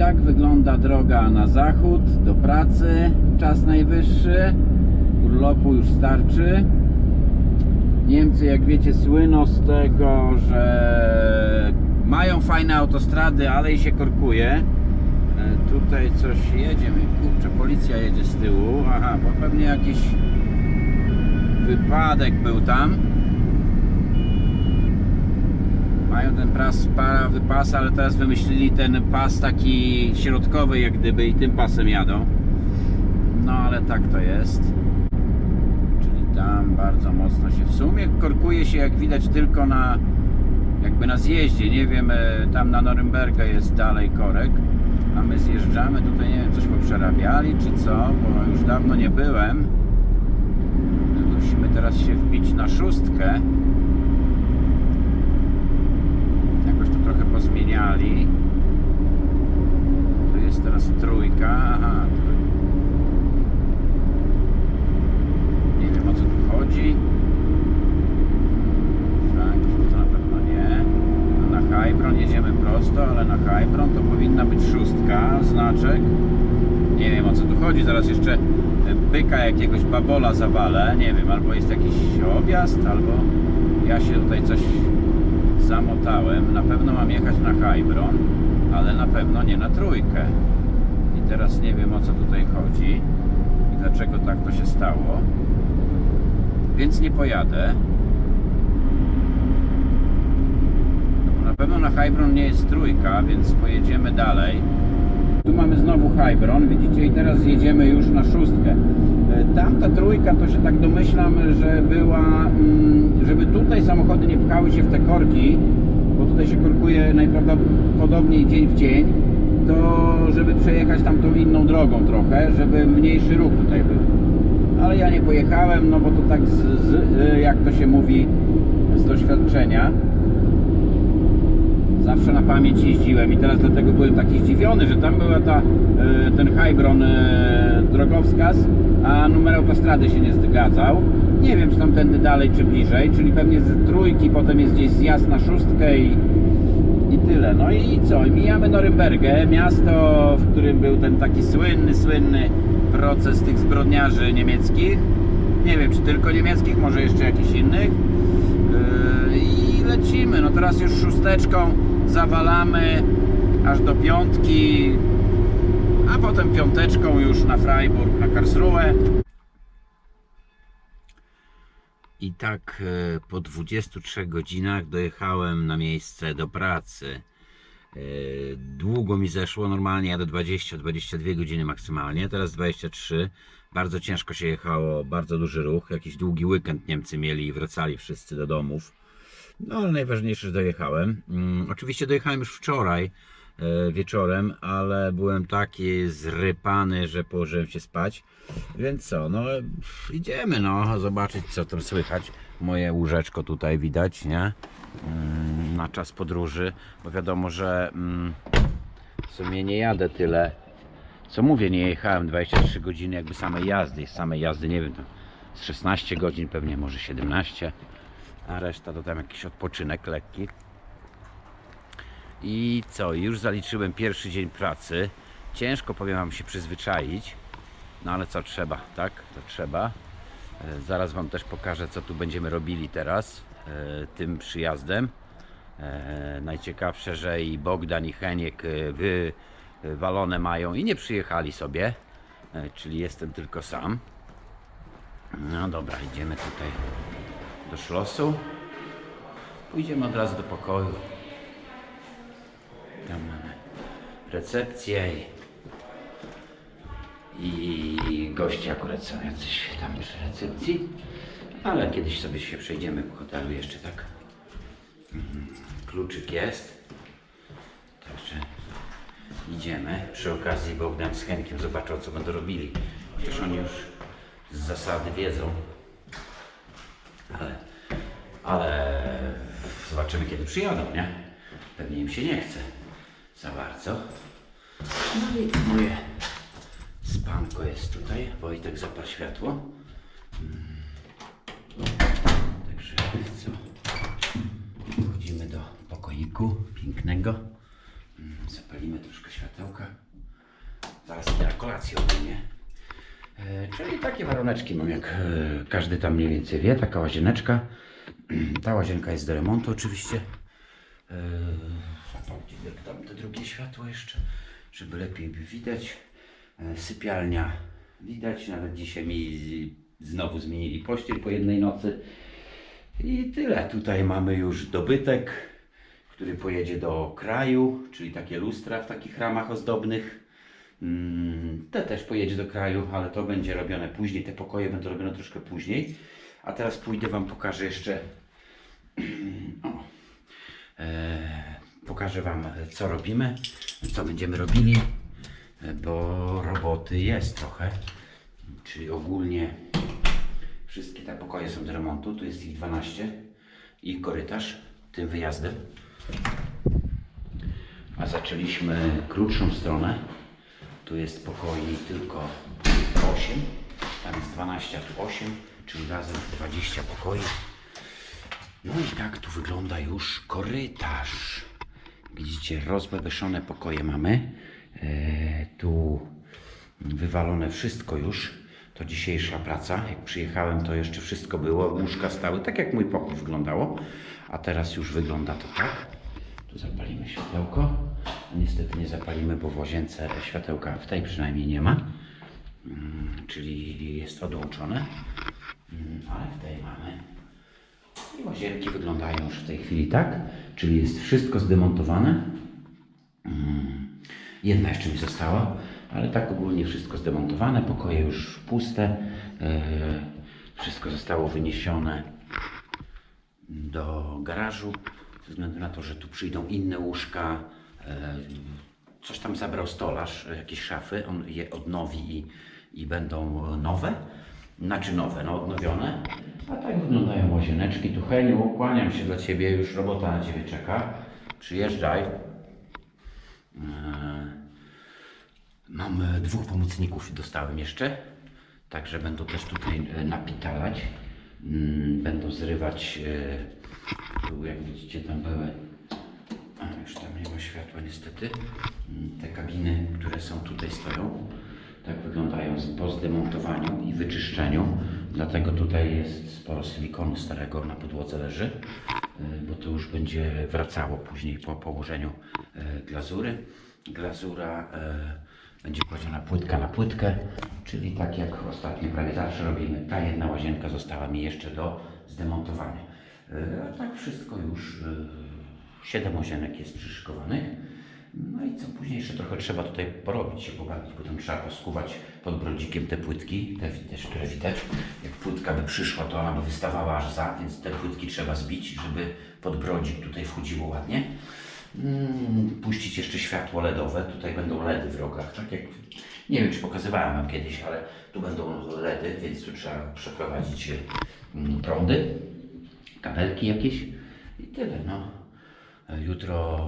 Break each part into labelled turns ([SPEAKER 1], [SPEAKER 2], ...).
[SPEAKER 1] tak wygląda droga na zachód, do pracy. Czas najwyższy. Urlopu już starczy. Niemcy, jak wiecie, słyną z tego, że mają fajne autostrady, ale i się korkuje. E, Tutaj coś jedzie, kurczę, policja jedzie z tyłu. Aha, bo pewnie jakiś wypadek był tam. Mają ten pas, prawy pas, ale teraz wymyślili ten pas taki środkowy, jak gdyby i tym pasem jadą. No ale tak to jest. Czyli tam bardzo mocno się w sumie korkuje się, jak widać, tylko na jakby na zjeździe. Nie wiem, e, tam na Norymberga jest dalej korek, a my zjeżdżamy. Tutaj nie wiem, coś poprzerabiali czy co, bo już dawno nie byłem. Musimy teraz się wbić na szóstkę. Jakoś to trochę pozmieniali. Tu jest teraz trójka. Aha. Nie wiem o co tu chodzi. Frankfurt na pewno nie. A na Heilbronn jedziemy prosto, ale na Heilbronn to powinna być szóstka, znaczek. Nie wiem o co tu chodzi. Zaraz jeszcze byka jakiegoś babola zawalę. Nie wiem, albo jest jakiś objazd, albo ja się tutaj coś zamotałem. Na pewno mam jechać na Heilbronn, ale na pewno nie na trójkę. I teraz nie wiem o co tutaj chodzi i dlaczego tak to się stało. Więc nie pojadę. No Na pewno na Heilbronn nie jest trójka, więc pojedziemy dalej. Tu mamy znowu Heilbronn, widzicie, i teraz jedziemy już na szóstkę. E, Tamta trójka to się tak domyślam, że była, mm, żeby tutaj samochody nie pchały się w te korki, bo tutaj się korkuje najprawdopodobniej dzień w dzień, to żeby przejechać tam tą inną drogą trochę, żeby mniejszy ruch tutaj był. Ale ja nie pojechałem, no bo to tak z, z, y, jak to się mówi z doświadczenia zawsze na pamięć jeździłem i teraz dlatego byłem taki zdziwiony, że tam była ta, e, ten Heilbronn e, drogowskaz, a numer autostrady się nie zgadzał. Nie wiem, czy tamtędy dalej, czy bliżej, czyli pewnie z trójki, potem jest gdzieś zjazd na szóstkę i, i tyle. No i co? Mijamy Norymbergę, miasto, w którym był ten taki słynny, słynny proces tych zbrodniarzy niemieckich. Nie wiem, czy tylko niemieckich, może jeszcze jakichś innych. Yy, lecimy. No teraz już szósteczką zawalamy aż do piątki, a potem piąteczką już na Freiburg, na Karlsruhe. I tak e, po 23 godzinach dojechałem na miejsce do pracy. E, Długo mi zeszło, normalnie jadę 20-22 godziny maksymalnie, teraz 23. Bardzo ciężko się jechało, bardzo duży ruch. Jakiś długi weekend Niemcy mieli i wracali wszyscy do domów. No ale najważniejsze, że dojechałem. Mm, oczywiście dojechałem już wczoraj e, wieczorem, ale byłem taki zrypany, że położyłem się spać. Więc co, no idziemy no, zobaczyć co tam słychać. Moje łóżeczko tutaj widać, nie? Mm, na czas podróży, bo wiadomo, że mm, w sumie nie jadę tyle. Co mówię, nie jechałem 23 godziny jakby samej jazdy. Samej jazdy nie wiem, z 16 godzin pewnie, może 17 a reszta to tam jakiś odpoczynek lekki. I co, już zaliczyłem pierwszy dzień pracy. Ciężko powiem wam się przyzwyczaić, no ale co trzeba, tak? To trzeba. E, Zaraz wam też pokażę, co tu będziemy robili teraz e, tym przyjazdem. E, Najciekawsze, że i Bogdan i Heniek wywalone mają i nie przyjechali sobie, czyli jestem tylko sam. No dobra, idziemy tutaj do szlosu. Pójdziemy od razu do pokoju. Tam mamy recepcję i, i goście akurat są jacyś tam przy recepcji. Ale kiedyś sobie się przejdziemy po hotelu jeszcze tak. Mhm. Kluczyk jest. Także idziemy. Przy okazji Bogdan z Henkiem zobaczą co będą robili. Chociaż oni już z zasady wiedzą ale, ale zobaczymy kiedy przyjadą, nie? Pewnie im się nie chce za bardzo. No i moje spanko jest tutaj. Wojtek zapal światło. Mm. Także co? Wchodzimy do pokoiku pięknego. Mm, Zapalimy troszkę światełka. Zaraz na kolację ogólnie. E, czyli takie waruneczki mam, jak e, każdy tam mniej więcej wie. Taka łazieneczka. Ta łazienka jest do remontu oczywiście. E, tam te drugie światło jeszcze, żeby lepiej widać. Sypialnia widać. Nawet dzisiaj mi znowu zmienili pościel po jednej nocy. I tyle. Tutaj mamy już dobytek, który pojedzie do kraju, czyli takie lustra w takich ramach ozdobnych. Mm, Te też pojedzie do kraju, ale to będzie robione później. Te pokoje będą robione troszkę później. A teraz pójdę Wam pokażę jeszcze. O, e, pokażę Wam, co robimy, co będziemy robili, bo roboty jest trochę. Czyli ogólnie wszystkie te pokoje są do remontu. Tu jest ich 12 i korytarz tym wyjazdem. A zaczęliśmy krótszą stronę. Tu jest pokoi tylko 8, tam jest 12, a tu 8, czyli razem 20 pokoi. No i tak tu wygląda już korytarz. Widzicie, rozbebeszone pokoje mamy. E, tu wywalone wszystko już. To dzisiejsza praca. Jak przyjechałem, to jeszcze wszystko było. Łóżka stały, tak jak mój pokój wyglądało. A teraz już wygląda to tak. Tu zapalimy światełko. Niestety nie zapalimy, bo w łazience światełka w tej przynajmniej nie ma. Mm, czyli jest odłączone. Mm, ale w tej mamy. I łazienki wyglądają już w tej chwili tak. Czyli jest wszystko zdemontowane. Mm, Jedna jeszcze mi została, ale tak ogólnie wszystko zdemontowane, pokoje już puste, e, wszystko zostało wyniesione do garażu, ze względu na to, że tu przyjdą inne łóżka, e, coś tam zabrał stolarz, e, jakieś szafy, on je odnowi i, i będą nowe, znaczy nowe, no odnowione, a tak wyglądają łazieneczki. Tu Heniu, kłaniam się dla Ciebie, już robota na Ciebie czeka, przyjeżdżaj. E, Mam dwóch pomocników, dostałem jeszcze, także będą też tutaj napitalać. Mm, Będą zrywać, tu jak widzicie tam były, a już tam nie ma światła niestety, Mm, te kabiny, które są tutaj stoją. Tak wyglądają po zdemontowaniu i wyczyszczeniu. Dlatego tutaj jest sporo silikonu starego na podłodze leży, e, bo to już będzie wracało później po położeniu e, glazury. Glazura e, będzie kładziona płytka na płytkę, czyli tak jak ostatnio prawie zawsze robimy. Ta jedna łazienka została mi jeszcze do zdemontowania. E, A tak wszystko już, e, siedem łazienek jest przyszykowanych. No i co później jeszcze trochę trzeba tutaj porobić się pobawić, bo tam trzeba poskuwać pod brodzikiem te płytki, te też, które widać. Jak płytka by przyszła, to ona by wystawała aż za, więc te płytki trzeba zbić, żeby pod brodzik tutaj wchodziło ładnie. Mm, puścić jeszcze światło LEDowe, tutaj będą LEDy w rogach, tak jak, nie wiem czy pokazywałem Wam kiedyś, ale tu będą LEDy, więc tu trzeba przeprowadzić mm, prądy, kabelki jakieś i tyle no. Jutro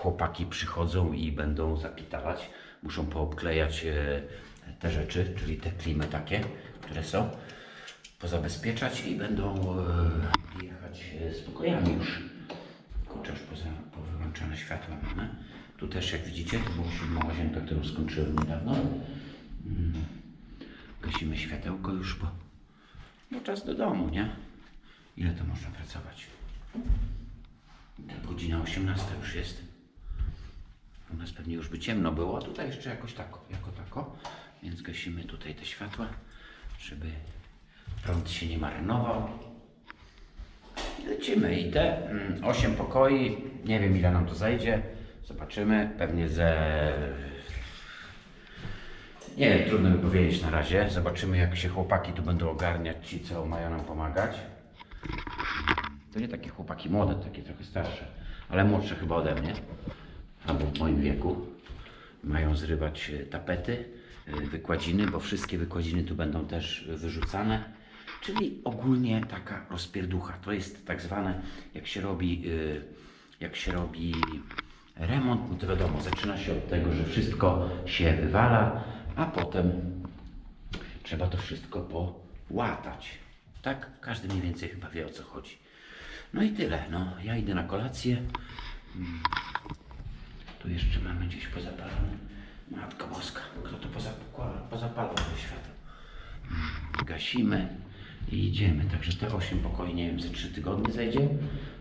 [SPEAKER 1] chłopaki przychodzą i będą zapitalać. Muszą poobklejać e, te rzeczy, czyli te klimy takie, które są, pozabezpieczać i będą e, jechać e, z pokojami już. Kurczę, już poza, powyłączone światła mamy. Tu też, jak widzicie, to była siódma łazienka, którą skończyłem niedawno. Mm. Gasimy światełko już, bo, bo czas do domu, nie? Ile to można pracować? Godzina 18 już jest. U nas pewnie już by ciemno było, tutaj jeszcze jakoś tak, jako tako. Więc gasimy tutaj te światła, żeby prąd się nie marynował. I lecimy. I te 8 pokoi, nie wiem ile nam to zajdzie. Zobaczymy. Pewnie ze. Nie wiem, trudno mi powiedzieć na razie. Zobaczymy, jak się chłopaki tu będą ogarniać, ci co mają nam pomagać. To nie takie chłopaki młode, takie trochę starsze, ale młodsze chyba ode mnie, albo w moim wieku. Mają zrywać e, tapety, e, wykładziny, bo wszystkie wykładziny tu będą też wyrzucane. Czyli ogólnie taka rozpierducha. To jest tak zwane, jak się robi, e, jak się robi remont, no to wiadomo, zaczyna się od tego, że wszystko się wywala, a potem trzeba to wszystko połatać. Tak? Każdy mniej więcej chyba wie o co chodzi. No i tyle. No, ja idę na kolację. Mm. Tu jeszcze mamy gdzieś pozapalony. Matko Boska, kto to pozapala- pozapalał to światło? Gasimy i idziemy. Także te 8 pokoi, nie wiem, ze 3 tygodnie zejdzie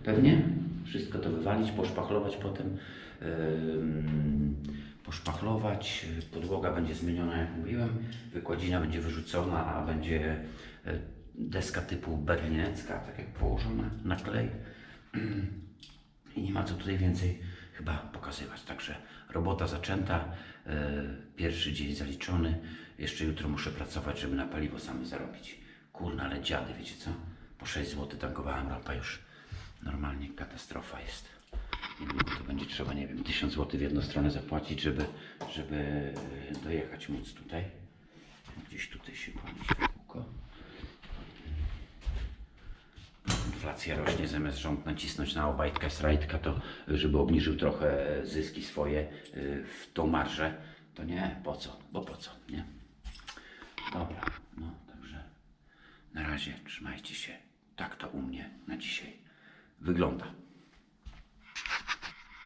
[SPEAKER 1] pewnie. Wszystko to wywalić, poszpachlować potem. Ym, poszpachlować, podłoga będzie zmieniona, jak mówiłem, wykładzina będzie wyrzucona, a będzie e, deska typu berlinecka, tak jak położona na klej. I nie ma co tutaj więcej chyba pokazywać. Także robota zaczęta, e, pierwszy dzień zaliczony. Jeszcze jutro muszę pracować, żeby na paliwo same zarobić. Kurna, ale dziady, wiecie co? Po 6 zł tankowałem ropa już. Normalnie katastrofa jest. To będzie trzeba, nie wiem, 1000 zł w jedną stronę zapłacić, żeby, żeby dojechać móc tutaj. Gdzieś tutaj się pali Inflacja rośnie, zamiast rząd nacisnąć na Obajtka Srajtka, to żeby obniżył trochę zyski swoje y, w tą marżę, to nie, po co, bo po co, nie? Dobra, no także na razie trzymajcie się. Tak to u mnie na dzisiaj wygląda.